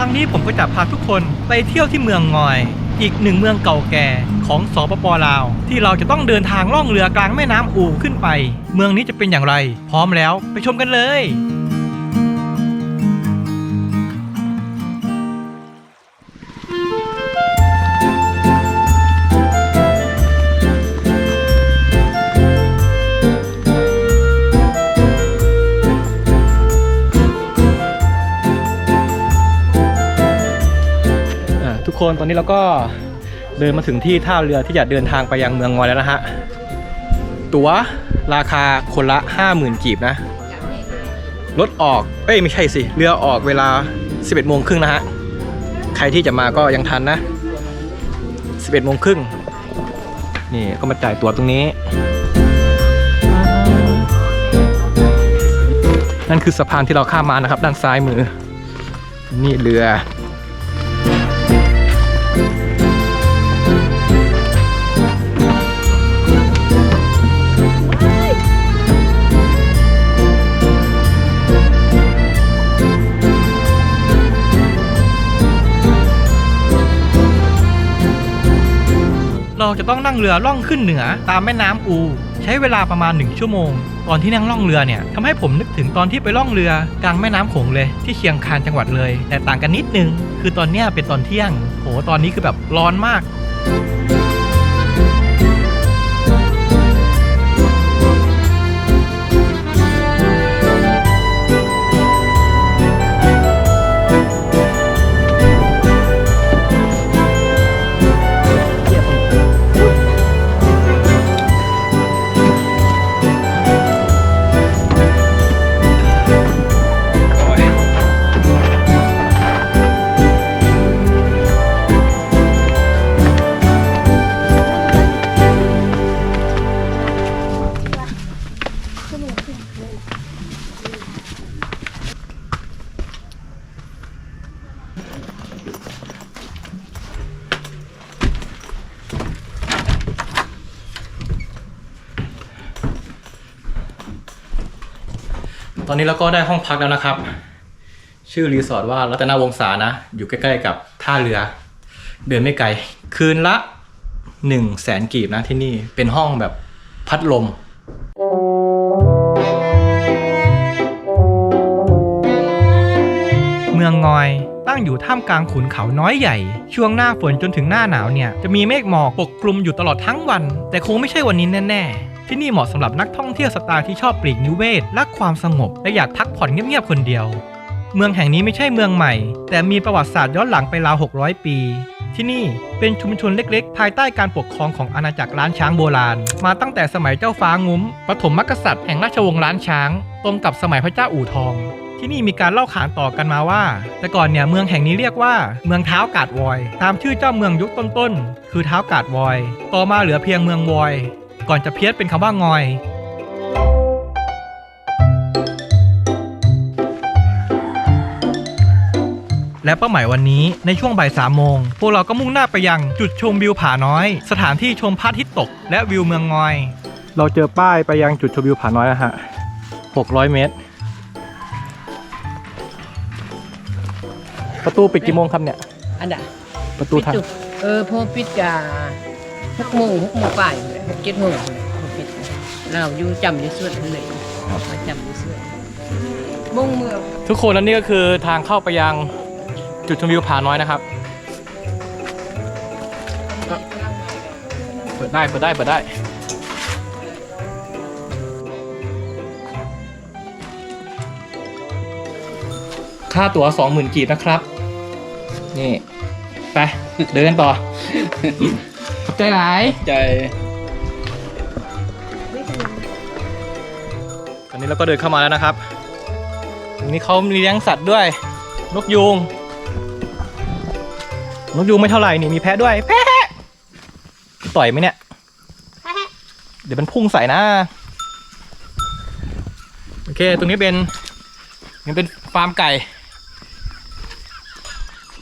ครั้งนี้ผมก็จะพาทุกคนไปเที่ยวที่เมืองงอย อีกหนึ่งเมืองเก่าแก่ของสปปลาว ที่เราจะต้องเดินทางล่องเรือกลางแม่น้ำอู่ขึ้นไป เมืองนี้จะเป็นอย่างไร พร้อมแล้วไปชมกันเลย คนตอนนี้เราก็เดินมาถึงที่ท่าเรือที่จะเดินทางไปยังเมืองงอยแล้วนะฮะ ตั๋วราคาคนละ 50,000 กีบนะ รถออก เอ้ยไม่ใช่สิ เรือออกเวลา 11โมงครึ่งนะฮะ ใครที่จะมาก็ยังทันนะ 11โมงครึ่ง นี่ก็มาจ่ายตั๋วตรงนี้ นั่นคือสะพานที่เราข้ามมานะครับ ด้านซ้ายมือ นี่เรือ เราจะต้องนั่งเรือล่องขึ้นเหนือตามแม่น้ำอู ใช้เวลาประมาณ 1 ชั่วโมง ตอนที่นั่งล่องเรือเนี่ยทำให้ผมนึกถึงตอนที่ไปล่องเรือกลางแม่น้ำโขงเลย ที่เชียงคานจังหวัดเลย แต่ต่างกันนิดนึง คือตอนเนี้ยเป็นตอนเที่ยง โห ตอนนี้คือแบบร้อนมาก ตอนนี้เราก็ได้ห้องพักแล้วนะครับ ชื่อรีสอร์ทว่ารัตนวงศานะ อยู่ใกล้ๆกับท่าเรือ เดินไม่ไกล คืนละ1นึ่งแสนกีบนะที่นี่เป็นห้องแบบพัดลม เมืองงอยตั้งอยู่ท่ามกลางขุนเขาน้อยใหญ่ ช่วงหน้าฝนจนถึงหน้าหนาวเนี่ย จะมีเมฆหมอกปกคลุมอยู่ตลอดทั้งวัน แต่คงไม่ใช่วันนี้แน่ๆ ที่นี่เหมาะสำหรับนักท่องเที่ยวสไตล์ที่ชอบปลีกนิเวศและความสงบ และอยากพักผ่อนเงียบๆคนเดียว เมืองแห่งนี้ไม่ใช่เมืองใหม่ แต่มีประวัติศาสตร์ย้อนหลังไปราว 600 ปี ที่นี่เป็นชุมชนเล็ก ๆ ภายใต้การปกครองของอาณาจักรล้านช้างโบราณ มาตั้งแต่สมัยเจ้าฟ้างุ้มปฐมมกษัตริย์แห่งราชวงศ์ล้านช้าง ตรงกับสมัยพระเจ้าอู่ทองที่นี่มีการเล่าขานต่อกันมาว่า แต่ก่อนเนี่ยเมืองแห่งนี้เรียกว่า เมืองเท้ากาดวอย ตามชื่อเจ้าเมืองยุคต้นๆ คือเท้ากาดวอย ต่อมาเหลือเพียงเมืองวอย ก่อนจะเพี้ยนเป็นคำว่างอยและเป้าหมายวันนี้ในช่วงบ่ายสามโมง พวกเราก็มุ่งหน้าไปยังจุดชมวิวผาน้อย สถานที่ชมพระอาทิตย์ตก และวิวเมืองงอย เราเจอป้ายไปยังจุดชมวิวผาน้อยแล้วฮะ600 เมตร ประตูปิดกี่โมงครับเนี่ย อันน่ะประตูทางจุเออพอปิดกา หกโมงหกโมงป่ายเลยหกเจ็ดโมงเลยพอปิดเราอยู่จำอยู่ส่วนนั้นเลยมาจำอยู่ส่วนมงเมืองทุกคนและนี่ก็คือทางเข้าไปยังจุดชมวิวผาน้อยนะครับ เปิดได้เปิดได้เปิดได้ค่าตั๋วสองหมื่นกีบนะครับ นี่ ไป เดินต่อ ใจหลาย ใจ ตอนนี้เราก็เดินเข้ามาแล้วนะครับตรงนี้เขามีเลี้ยงสัตว์ด้วย นกยูง นกยูงไม่เท่าไหร่นี่มีแพะด้วย แพะ ต่อยไหมเนี่ย เดี๋ยวมันพุ่งใส่นะ โอเค ตรงนี้เป็นมันเป็นฟาร์มไก่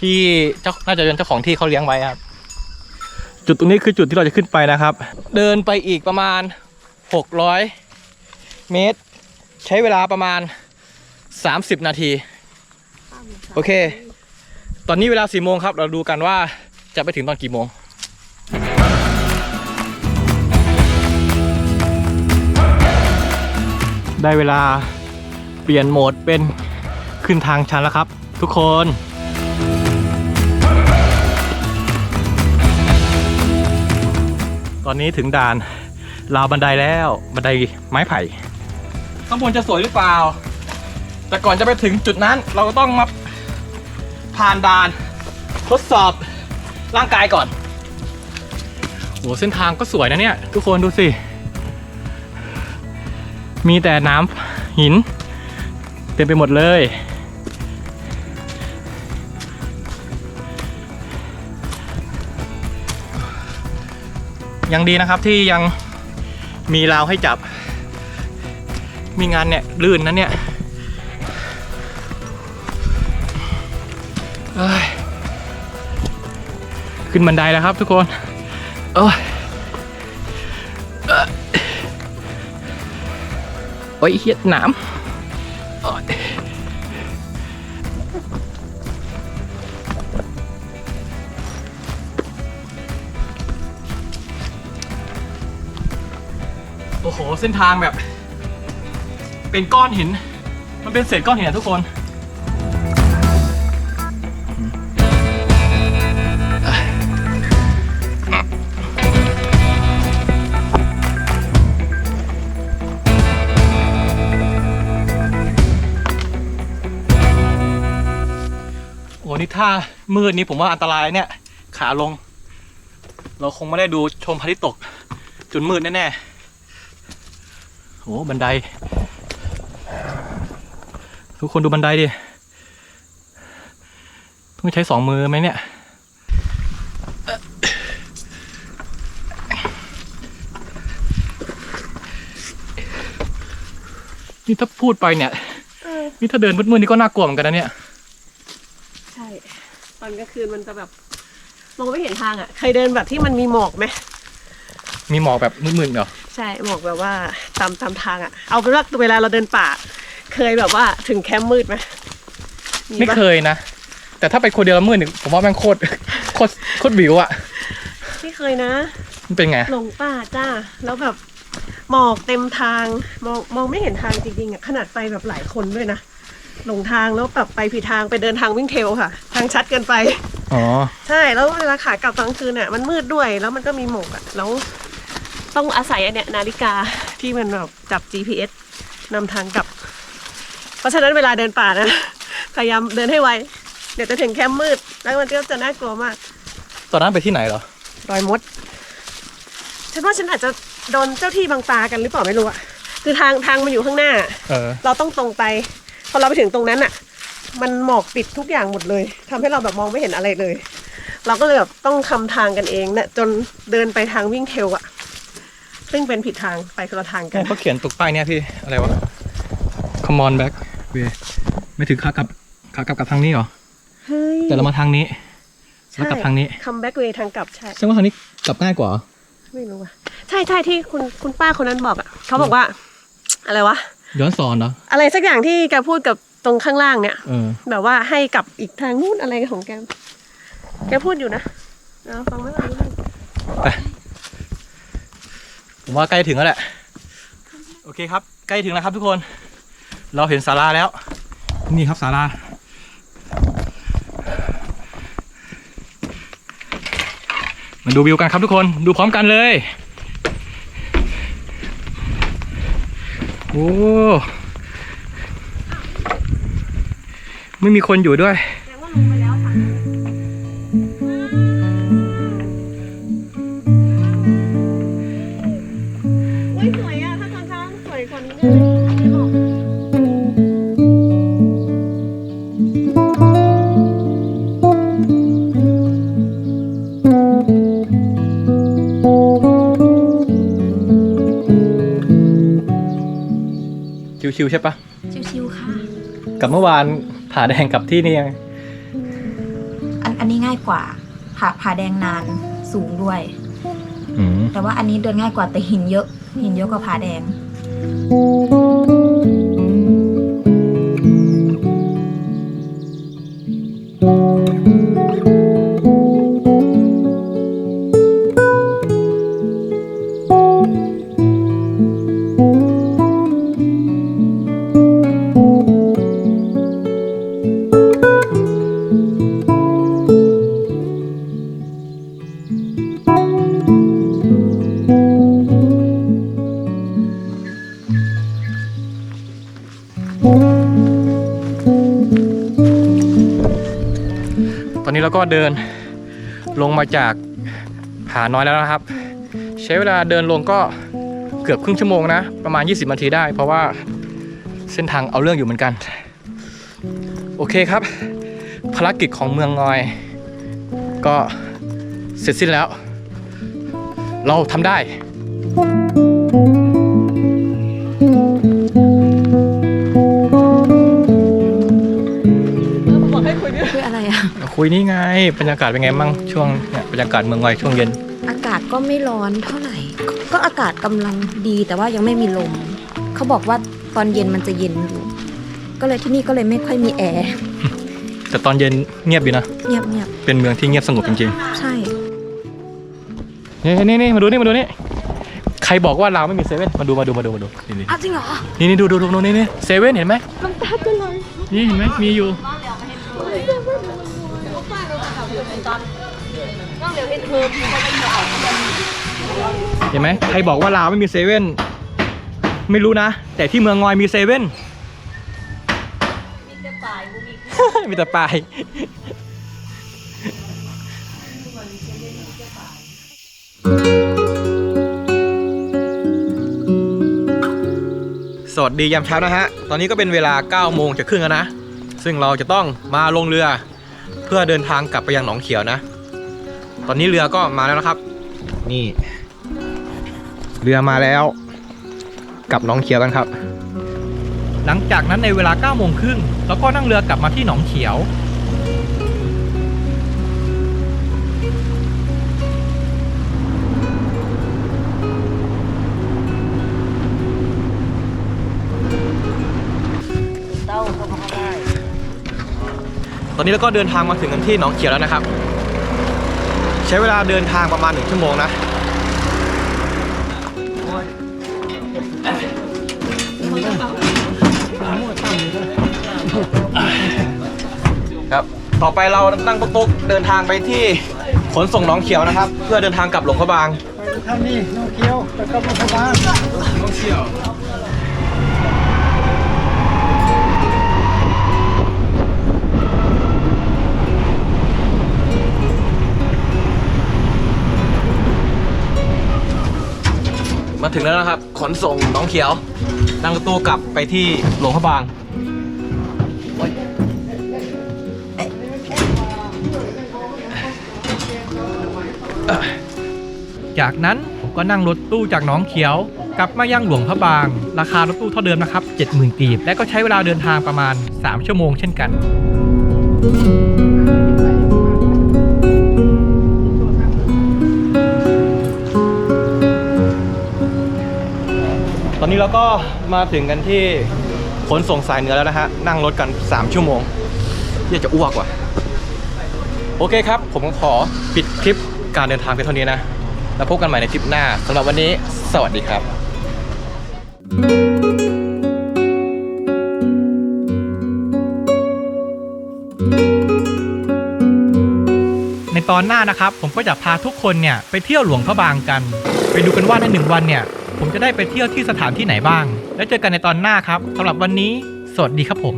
ที่เจ้าน่าจะเป็นเจ้าของที่เขาเลี้ยงไว้ครับ จุดตรงนี้คือจุดที่เราจะขึ้นไปนะครับ เดินไปอีกประมาณ 600 เมตร ใช้เวลาประมาณ 30 นาที โอเค ตอนนี้เวลาสี่โมงครับ เราดูกันว่าจะไปถึงตอนกี่โมงได้เวลาเปลี่ยนโหมดเป็นขึ้นทางชันแล้วครับ ทุกคน อนนี้ถึงด่านราวบันไดแล้วบันไดไม้ไผ่ข้างบนจะสวยหรือเปล่า แต่ก่อนจะไปถึงจุดนั้น เราก็ต้องมาผ่านด่าน ทดสอบร่างกายก่อนโหเส้นทางก็สวยนะเนี่ย ทุกคนดูสิ มีแต่น้ำหิน เต็มไปหมดเลย ยังดีนะครับที่ยังมีราวให้จับ มีงานเนี่ยลื่นนะเนี่ยขึ้นบันไดแล้วครับทุกคนโอ้ยเอ้ยโอ้ยเฮียหนาม เส้นทางแบบ เป็นก้อนหิน มันเป็นเศษก้อนหินอะทุกคน โอ้นี่ถ้ามืดนี้ผมว่าอันตรายเนี่ย ขาลง เราคงไม่ได้ดูชมพระอาทิตย์ตกจนมืดแน่ๆ โอ้บันได ทุกคนดูบันไดดิ ต้องใช้สองมือไหมเนี่ย นี่ถ้าพูดไปเนี่ย นี่ถ้าเดินมืดๆนี่ก็น่ากลัวเหมือนกันนะเนี่ย ใช่ ตอนกลางคืนมันจะแบบมองไม่เห็นทางอะ เคยเดินแบบที่มันมีหมอกไหม มีหมอกแบบมืดๆเหรอ ใช่หมอกแบบว่า ตามตามทางอะเอาเป็นว่าเวลาเราเดินป่า เคยแบบว่าถึงแคมป์มืดไหมไม่ปะเคยนะ แต่ถ้าไปคนเดียวแล้วมืดเนี่ยผมว่าแม่งโคตรโคตรโคตรวิวอะไม่เคยนะ มันเป็นไงหลงป่าจ้าแล้วแบบหมอกเต็มทางมองมองไม่เห็นทางจริงๆอะขนาดไปแบบหลายคนด้วยนะหลงทางแล้วแบบไปผิดทางไปเดินทางวิ่งเทรลค่ะ ทางชัดเกินไปอ๋อใช่แล้วเวลาขากลับตอนกลางคืนอะมันมืดด้วยแล้วมันก็มีหมอกอะแล้ว ต้องอาศัยอันเนี้ยนาฬิกาที่มันแบบจับ GPS นำทางกลับ เพราะฉะนั้นเวลาเดินป่านะพยายามเดินให้ไว เดี๋ยวจะถึงแคมป์มืด แล้วมันก็จะน่ากลัวมาก ตอนนั้นไปที่ไหนเหรอ รอยมด ฉันว่าฉันอาจจะโดนเจ้าที่บังตากันหรือเปล่าไม่รู้อะคือทางทางมันอยู่ข้างหน้า เออ เราต้องตรงไป พอเราไปถึงตรงนั้นอะมันหมอกปิดทุกอย่างหมดเลยทำให้เราแบบมองไม่เห็นอะไรเลย เราก็เลยแบบต้องคำทางกันเองเนี่ยจนเดินไปทางวิ่งเทรลอะ ซึ่งเป็นผิดทางไปคนละทางกันเขาเขียนตกป้ายเนี่ยพี่ อะไรวะ come on back way ไม่ถึงขากลับขากลับกลับทางนี้เหรอ เฮ้ยแต่เรามาทางนี้ แล้วกลับทางนี้คัมแบ็กเวทางกลับใช่แสดงว่าทางนี้กลับง่ายกว่าเหรอไม่รู้อะใช่ใช่ที่คุณคุณป้าคนนั้นบอกอะเขาบอกว่า อะไรวะ ย้อนสอนเหรอ อะไรสักอย่างที่แกพูดกับตรงข้างล่างเนี่ยเออแบบว่าให้กลับอีกทางนู้นอะไรของแก แกพูดอยู่นะเอาฟังไม่รู้เรื่อง ผมว่าใกล้ถึงแล้วแหละ โอเคครับ ใกล้ถึงแล้วครับทุกคน เราเห็นศาลาแล้ว นี่ครับศาลา มาดูวิวกันครับทุกคน ดูพร้อมกันเลย โอ้ ไม่มีคนอยู่ด้วย อุ้ยสวยอะ ถ้าตอนเช้าสวยกว่านี้แน่เลยไม่บอกชิวๆใช่ปะชิวๆค่ะ กับเมื่อวานผาแดงกับที่นี่ยัง อันอันนี้ง่ายกว่าผาผาแดงนานสูงด้วยอืม แต่ว่าอันนี้เดินง่ายกว่าแต่หินเยอะ หินเยอะกว่าผาแดง นี้เราก็เดินลงมาจากผาน้อยแล้วนะครับ ใช้เวลาเดินลงก็เกือบครึ่งชั่วโมงนะ ประมาณ 20นาทีได้ เพราะว่าเส้นทางเอาเรื่องอยู่เหมือนกัน โอเคครับ ภารกิจของเมืองงอย ก็เสร็จสิ้นแล้ว เราทำได้ คุยนี่ไง บรรยากาศเป็นไงมั่งช่วงเนี่ยบรรยากาศเมืองงอยช่วงเย็น อากาศก็ไม่ร้อนเท่าไหร่ ก็อากาศกำลังดีแต่ว่ายังไม่มีลม เขาบอกว่าตอนเย็นมันจะเย็นอยู่ก็เลยที่นี่ก็เลยไม่ค่อยมีแอร์แต่ตอนเย็นเงียบอยู่นะ เงียบเงียบเป็นเมืองที่เงียบสงบจริงๆใช่ๆนี่นี่นี่มาดูนี่มาดูนี่ใครบอกว่าเราวไม่มีเซเว่นมาดูมาดูมาดูมาดูนี่นี่อ้าวจริงเหรอ นี่นี่ดูดูดูดูนี่นี่เซเว่นเห็นไหมน้ำตาจะไหลนี่เห็นไหมมีอยู่ เห็นไหมใครบอกว่าลาวไม่มีเซเว่นไม่รู้นะ แต่ที่เมืองงอยมีเซเว่นมีแต่ปลายมีแต่ปลายสวัสดียามเช้านะฮะ ตอนนี้ก็เป็นเวลา 9 โมงจะครึ่งแล้วนะ ซึ่งเราจะต้องมาลงเรือ เพื่อเดินทางกลับไปยังหนองเขียวนะ ตอนนี้เรือก็มาแล้วนะครับ นี่ เรือมาแล้วกลับหนองเขียวกันครับ หลังจากนั้นในเวลา9โมงครึ่งเราก็นั่งเรือกลับมาที่หนองเขียว ตอนนี้เราก็เดินทางมาถึงกันที่หนองเขียวแล้วนะครับ ใช้เวลาเดินทางประมาณหนึ่งชั่วโมงนะครับ ต่อไปเราตั้งตุ๊กๆเดินทางไปที่ขนส่งหนองเขียวนะครับ เพื่อเดินทางกลับหลวงพระบางทางนี้น้องเคี้ยวแล้วก็มาพบานหนองเขียว ถึงแล้วนะครับ ขนส่งน้องเขียว นั่งรถตู้กลับไปที่หลวงพระบาง จากนั้นผมก็นั่งรถตู้จากหน้องเขียว กลับมายังหลวงพระบาง ราคารถตู้เท่าเดิมนะครับ 70,000กีบและก็ใช้เวลาเดินทางประมาณ 3 ชั่วโมงเช่นกัน อนนี้เราก็มาถึงกันที่ขนส่งสายเหนือแล้วนะฮะ นั่งรถกัน 3 ชั่วโมงอยากจะอ้วกว่ะ โอเคครับ ผมขอปิดคลิปการเดินทางเพียงเท่านี้นะ แล้วพบกันใหม่ในคลิปหน้าสำหรับวันนี้สวัสดีครับ ในตอนหน้านะครับ ผมก็จะพาทุกคนเนี่ยไปเที่ยวหลวงพระบางกัน ไปดูกันว่าในหนึ่งวันเนี่ย ผมจะได้ไปเที่ยวที่สถานที่ไหนบ้าง แล้วเจอกันในตอนหน้าครับสำหรับวันนี้ สวัสดีครับผม